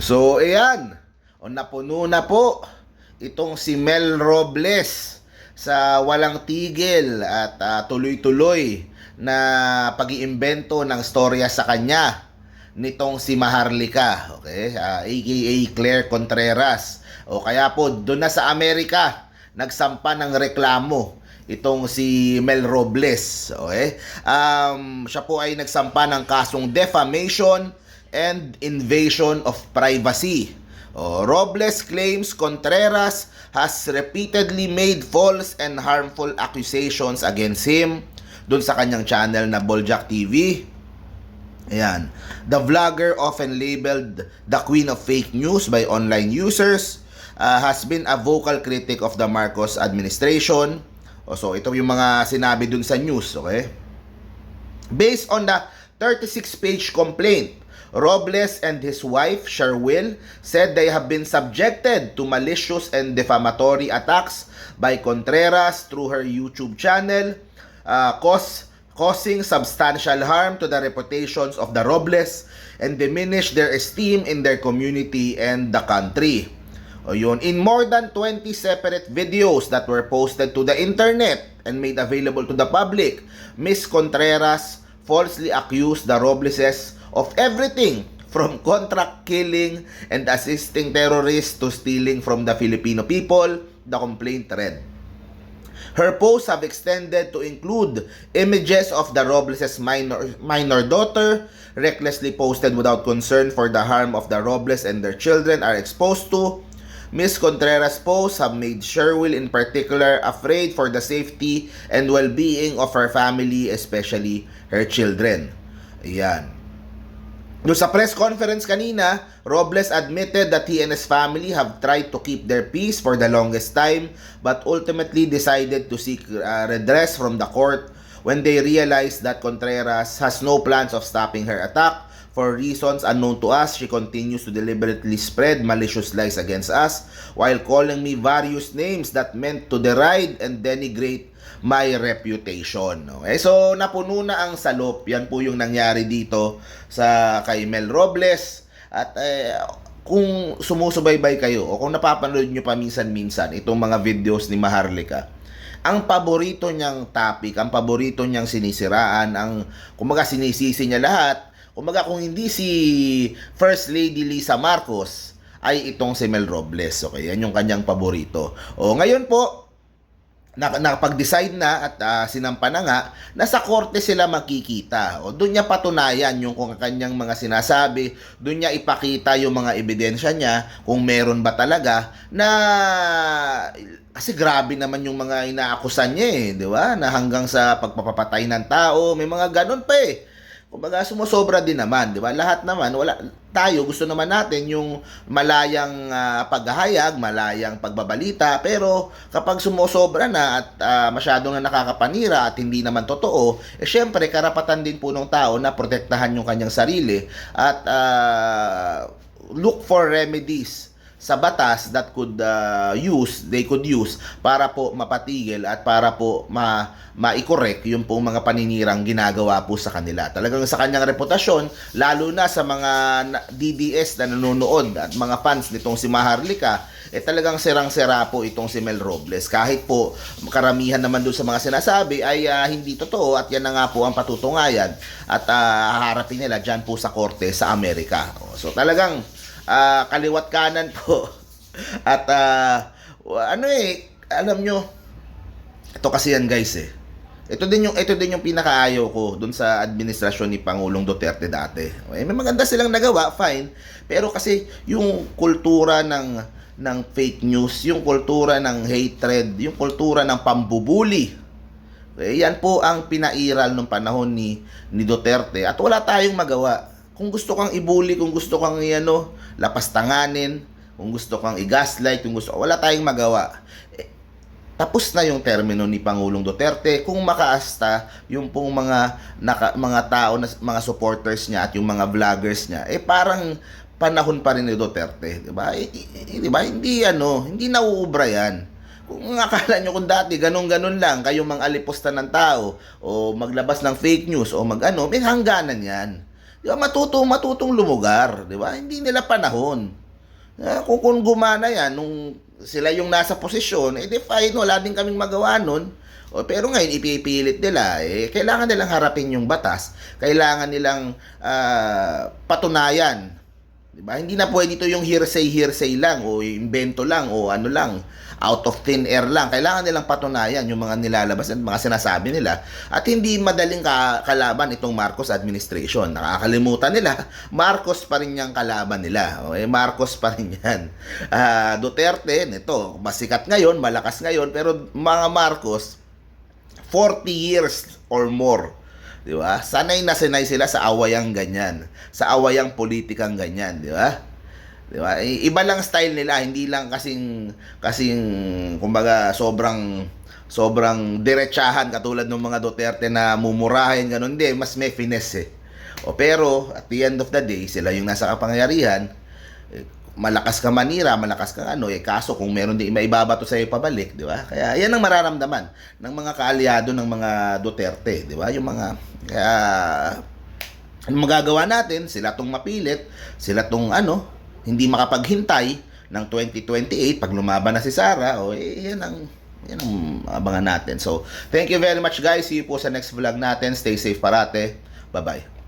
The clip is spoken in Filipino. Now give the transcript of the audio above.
So, ayan. O napuno na po itong si Mel Robles sa walang tigil at ah, tuloy-tuloy na pag-iimbento ng storya sa kanya nitong si Maharlika, okay? Ah, aka Claire Contreras. O kaya po doon na sa Amerika nagsampa ng reklamo itong si Mel Robles, okay? Um, siya po ay nagsampa ng kasong defamation and invasion of privacy. Oh, Robles claims Contreras has repeatedly made false and harmful accusations against him dun sa kanyang channel na Boljak TV. Ayan. The vlogger often labeled the queen of fake news by online users uh, has been a vocal critic of the Marcos administration. O, so ito yung mga sinabi dun sa news, okay? Based on the 36-page complaint, Robles and his wife, Sherwin, said they have been subjected to malicious and defamatory attacks by Contreras through her YouTube channel, uh, cause, causing substantial harm to the reputations of the Robles and diminish their esteem in their community and the country. O yun, in more than 20 separate videos that were posted to the internet and made available to the public, Miss Contreras falsely accused the Robleses of everything from contract killing and assisting terrorists to stealing from the Filipino people, the complaint read. Her posts have extended to include images of the Robles' minor, minor daughter, recklessly posted without concern for the harm of the Robles and their children are exposed to. Miss Contreras' posts have made Sherwill in particular afraid for the safety and well-being of her family, especially her children. Ayan. Doon sa press conference kanina, Robles admitted that he and his family have tried to keep their peace for the longest time but ultimately decided to seek uh, redress from the court when they realized that Contreras has no plans of stopping her attack. For reasons unknown to us, she continues to deliberately spread malicious lies against us while calling me various names that meant to deride and denigrate my reputation. Okay? So, napuno na ang salop. Yan po yung nangyari dito sa kay Mel Robles. At eh, kung sumusubaybay kayo o kung napapanood nyo pa minsan-minsan itong mga videos ni Maharlika, ang paborito niyang topic, ang paborito niyang sinisiraan, ang kumaga sinisisi niya lahat, kumaga kung hindi si First Lady Lisa Marcos, ay itong si Mel Robles. Okay, yan yung kanyang paborito. O ngayon po, na, nakapag-decide na at ah, sinampa na nga, nasa korte sila makikita. O doon niya patunayan yung kung kanyang mga sinasabi, doon niya ipakita yung mga ebidensya niya kung meron ba talaga na kasi grabe naman yung mga inaakusan niya eh, di ba? Na hanggang sa pagpapatay ng tao, may mga ganun pa eh. Kumbaga sumusobra din naman, di ba? Lahat naman, wala tayo gusto naman natin yung malayang ah, paghahayag, malayang pagbabalita, pero kapag sumusobra na at ah, masyadong na nakakapanira at hindi naman totoo, eh syempre karapatan din po ng tao na protektahan yung kanyang sarili at ah, look for remedies sa batas that could uh, use, they could use para po mapatigil at para po ma ma-correct yung pong mga paninirang ginagawa po sa kanila. Talagang sa kanyang reputasyon, lalo na sa mga DDS na nanonood at mga fans nitong si Maharlika, eh talagang serang-sera po itong si Mel Robles. Kahit po karamihan naman doon sa mga sinasabi ay ah, hindi totoo at yan na nga po ang patutungayan at ah, haharapin nila dyan po sa korte sa Amerika. So talagang ah, kaliwat kanan po. At ah, ano eh, alam nyo, ito kasi yan guys eh. Ito din yung ito din yung pinakaayaw ko dun sa administrasyon ni Pangulong Duterte dati. Eh, may maganda silang nagawa, fine. Pero kasi yung kultura ng ng fake news, yung kultura ng hatred, yung kultura ng pambubuli. Eh, yan po ang pinairal nung panahon ni ni Duterte at wala tayong magawa. Kung gusto kang ibuli, kung gusto kang ano, lapastanganin, kung gusto kang i-gaslight, kung gusto, wala tayong magawa. Eh, tapos na yung termino ni Pangulong Duterte kung makaasta yung pong mga naka, mga tao na mga supporters niya at yung mga vloggers niya eh parang panahon pa rin ni Duterte, 'di ba? Eh, eh, 'Di ba? Hindi ano, hindi nauubra 'yan. Kung akala nyo kung dati ganun-ganun lang kayong mga alipusta ng tao o maglabas ng fake news o mag-ano, may hangganan 'yan. Di ba? Matutong, matutong lumugar. Di ba? Hindi nila panahon. Ah, kung, kung gumana yan, nung sila yung nasa posisyon, eh di fine, wala din kaming magawa nun. O, pero ngayon, ipipilit nila, eh, kailangan nilang harapin yung batas. Kailangan nilang ah, patunayan. Diba? Hindi na pwede ito yung hearsay-hearsay lang o invento lang o ano lang, out of thin air lang. Kailangan nilang patunayan yung mga nilalabas at mga sinasabi nila. At hindi madaling ka- kalaban itong Marcos administration. Nakakalimutan nila, Marcos pa rin yung kalaban nila. Okay? Marcos pa rin yan. Ah, Duterte, nito, masikat ngayon, malakas ngayon, pero mga Marcos, 40 years or more. Di ba? Sanay na sanay sila sa awayang ganyan. Sa awayang politikang ganyan, di ba? Di ba? Iba lang style nila, hindi lang kasing kasing kumbaga sobrang sobrang diretsahan katulad ng mga Duterte na mumurahin ganun hindi, mas may finesse eh. O pero at the end of the day, sila yung nasa kapangyarihan, eh, malakas ka manira, malakas ka ano, eh kaso kung meron din maibabato sa iyo pabalik, di ba? Kaya yan ang mararamdaman ng mga kaalyado ng mga Duterte, di ba? Yung mga kaya ano magagawa natin? Sila tong mapilit, sila tong ano, hindi makapaghintay ng 2028 pag lumaban na si Sara, o eh, yan ang yan ang abangan natin. So, thank you very much guys. See you po sa next vlog natin. Stay safe parate. Bye-bye.